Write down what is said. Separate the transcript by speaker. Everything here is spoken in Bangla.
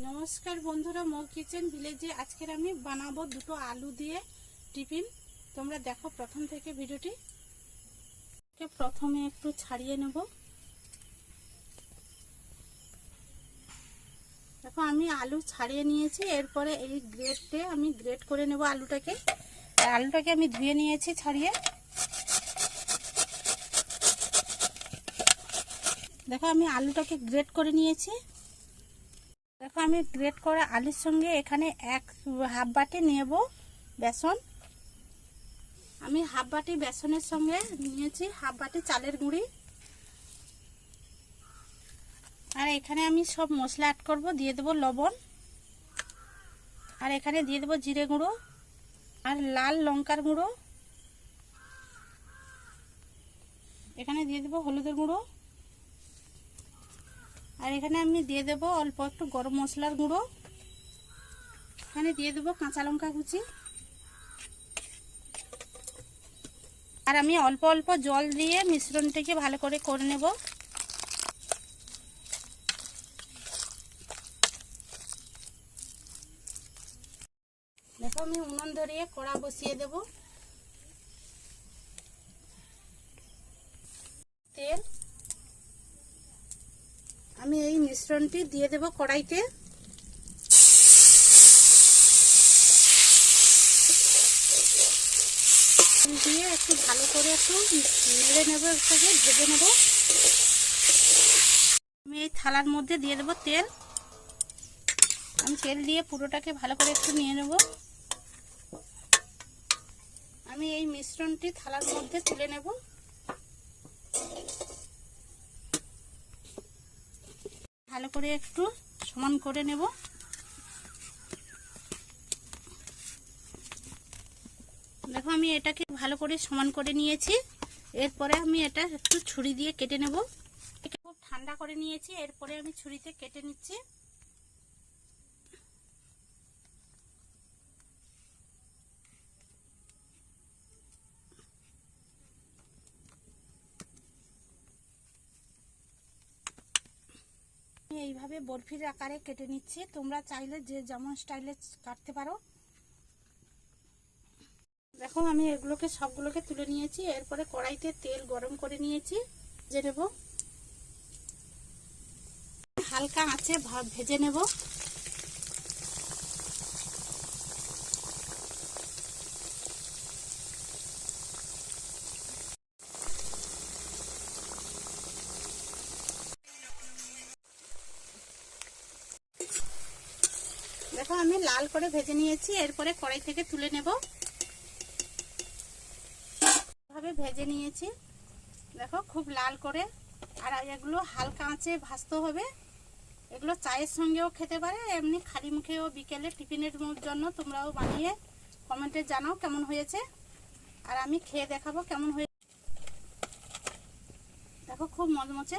Speaker 1: নমস্কার বন্ধুরা মৌ কিচেন ভিলেজে আজকের আমি বানাবো দুটো আলু দিয়ে টিফিন। তোমরা দেখো প্রথম থেকে ভিডিওটি। প্রথমে একটু ছাড়িয়ে নেব। দেখো, আমি আলু ছাড়িয়ে নিয়েছি। এরপরে এই গ্রেডে আমি গ্রেড করে নেব আলুটাকে। আলুটাকে আমি ধুয়ে নিয়েছি ছাড়িয়ে। দেখো, আমি আলুটাকে গ্রেড করে নিয়েছি। দেখো আমি গ্রেট করা আলুর সঙ্গে এখানে এক হাফ বাটি নেব বেসন। আমি হাফ বাটি বেসনের সঙ্গে নিয়েছি হাফ বাটি চালের গুঁড়ি। আর এখানে আমি সব মশলা অ্যাড করব, দিয়ে দেবো লবণ। আর এখানে দিয়ে দেবো জিরে গুঁড়ো আর লাল লঙ্কার গুঁড়ো। এখানে দিয়ে দেবো হলুদের গুঁড়ো। আর এখানে আমি দিয়ে দেবো অল্প একটু গরম মশলার গুঁড়ো। এখানে দিয়ে দেবো কাঁচা লঙ্কা কুচি। আর আমি অল্প অল্প জল দিয়ে মিশ্রণটিকে ভালো করে করে নেব। দেখো আমি উনুন ধরিয়ে কড়া বসিয়ে দেব। তেল মিশ্রণটি দিয়ে দেব কড়াইতে। দিয়ে একটু ভালো করে একটু নেড়ে নেব একটাকে ভেজে নেব। আমি এই থালার মধ্যে দিয়ে দেবো তেল। আমি তেল দিয়ে পুরোটাকে ভালো করে একটু নিয়ে নেব। আমি এই মিশ্রণটি থালার মধ্যে তুলে নেব। ভালো করে একটু সমান করে নেব। দেখো আমি এটাকে ভালো করে সমান করে নিয়েছি। এরপরে আমি এটা একটু ছুরি দিয়ে কেটে নেব। খুব ঠান্ডা করে নিয়েছি, এরপরে আমি ছুরিতে কেটে নিচ্ছি। এইভাবে বরফির আকারে কেটে নিচ্ছি। তোমরা চাইলে যে যেমন স্টাইলে কাটতে পারো। দেখো, আমি এগুলোকে সবগুলোকে তুলে নিয়েছি। এরপরে কড়াইতে তেল গরম করে নিয়েছি। ভেজে নেব। হালকা আঁচে ভেজে নেব। দেখো, আমি লাল করে ভেজে নিয়েছি। এরপরে কড়াই থেকে তুলে নেব। ভাবে ভেজে নিয়েছি। দেখো, খুব লাল করে। আর এগুলো হালকা আঁচে ভাজতে হবে। এগুলো চায়ের সঙ্গেও খেতে পারে, এমনি খালি মুখেও বিকেলে টিফিনের জন্য তোমরাও বানিয়ে কমেন্টে জানাও কেমন হয়েছে। আর আমি খেয়ে দেখাবো কেমন হয়েছে দেখো, খুব মজমচে